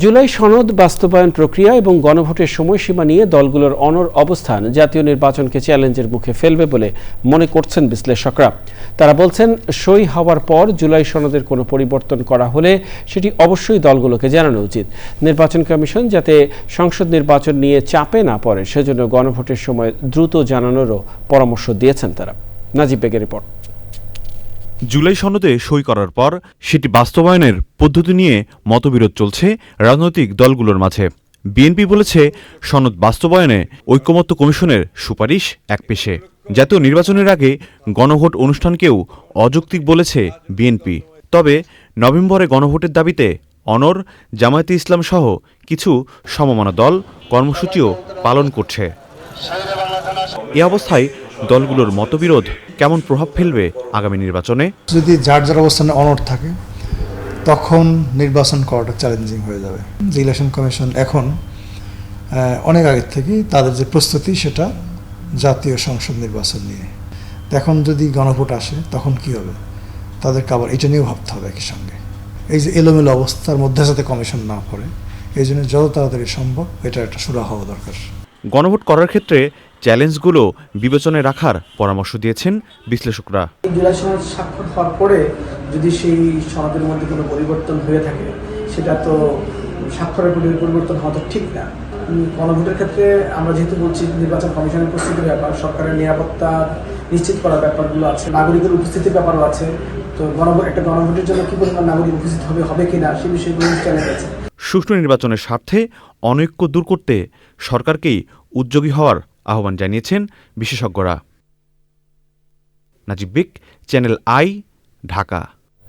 জুলাই সনদ বাস্তবায়ন প্রক্রিয়া এবং গণভোটের সময়সীমা নিয়ে দলগুলোর অনর অবস্থান জাতীয় নির্বাচনকে চ্যালেঞ্জের মুখে ফেলবে বলে মনে করছেন বিশ্লেষকরা। তারা বলছেন, সই হওয়ার পর জুলাই সনদের কোনো পরিবর্তন করা হলে সেটি অবশ্যই দলগুলোকে জানানো উচিত। নির্বাচন কমিশন যাতে সংসদ নির্বাচন নিয়ে চাপে না পড়ে, সেজন্য গণভোটের সময় দ্রুত জানানোরও পরামর্শ দিয়েছেন তারা। নাজিব বেগের রিপোর্ট। জুলাই সনদে সই করার পর সেটি বাস্তবায়নের পদ্ধতি নিয়ে মতবিরোধ চলছে রাজনৈতিক দলগুলোর মাঝে। বিএনপি বলেছে, সনদ বাস্তবায়নে ঐক্যমত্য কমিশনের সুপারিশ এক পেশে জাতীয় নির্বাচনের আগে গণভোট অনুষ্ঠানকেও অযৌক্তিক বলেছে বিএনপি। তবে নভেম্বরে গণভোটের দাবিতে অনর, জামায়াতে ইসলাম সহ কিছু সমমনা দল কর্মসূচিও পালন করছে। এ অবস্থায় দলগুলোর মতবিরোধ কেমন প্রভাব ফেলবে আগামী নির্বাচনে? যদি যার যার অবস্থানে অনড় থাকে, তখন নির্বাচন করাটা চ্যালেঞ্জিং হয়ে যাবে। যে ইলেকশন কমিশন এখন অনেক আগের থেকেই তাদের যে প্রস্তুতি, সেটা জাতীয় সংসদ নির্বাচন নিয়ে। এখন যদি গণভোট আসে, তখন কি হবে? তাদেরকে আবার এটা নিয়েও ভাবতে হবে একই সঙ্গে। এই যে এলোমেলো অবস্থার মধ্যে যাতে কমিশন না পড়ে, এই জন্য যত তাড়াতাড়ি সম্ভব এটা একটা সুরা হওয়া দরকার। গণভোট করার ক্ষেত্রে চ্যালেঞ্জগুলো বিবেচনায় রাখার পরামর্শ দিয়েছেন বিশ্লেষকরা। স্বাক্ষর হওয়ার পরে যদি সেই সনদের মধ্যে কোনো পরিবর্তন হয়ে থাকে, সেটা তো স্বাক্ষরের পরি- পরিবর্তন হওয়া ঠিক না। গণভোটের ক্ষেত্রে আমরা যেহেতু বলছি নির্বাচন কমিশনের প্রস্তুতির ব্যাপার, সরকারের নিরাপত্তা নিশ্চিত করার ব্যাপারগুলো আছে, নাগরিকের উপস্থিতির ব্যাপারও আছে, তো গণভোট একটা গণভোটের জন্য কি পরিমাণ নাগরিক উপস্থিত হবে হবে কিনা সেই বিষয়গুলো চ্যালেঞ্জ আছে সুষ্ঠু নির্বাচনের স্বার্থে অনৈক্য দূর করতে সরকারকেই উদ্যোগী হওয়ার আহ্বান জানিয়েছেন বিশেষজ্ঞরা। নাজিব বিক চ্যানেল আই, ঢাকা।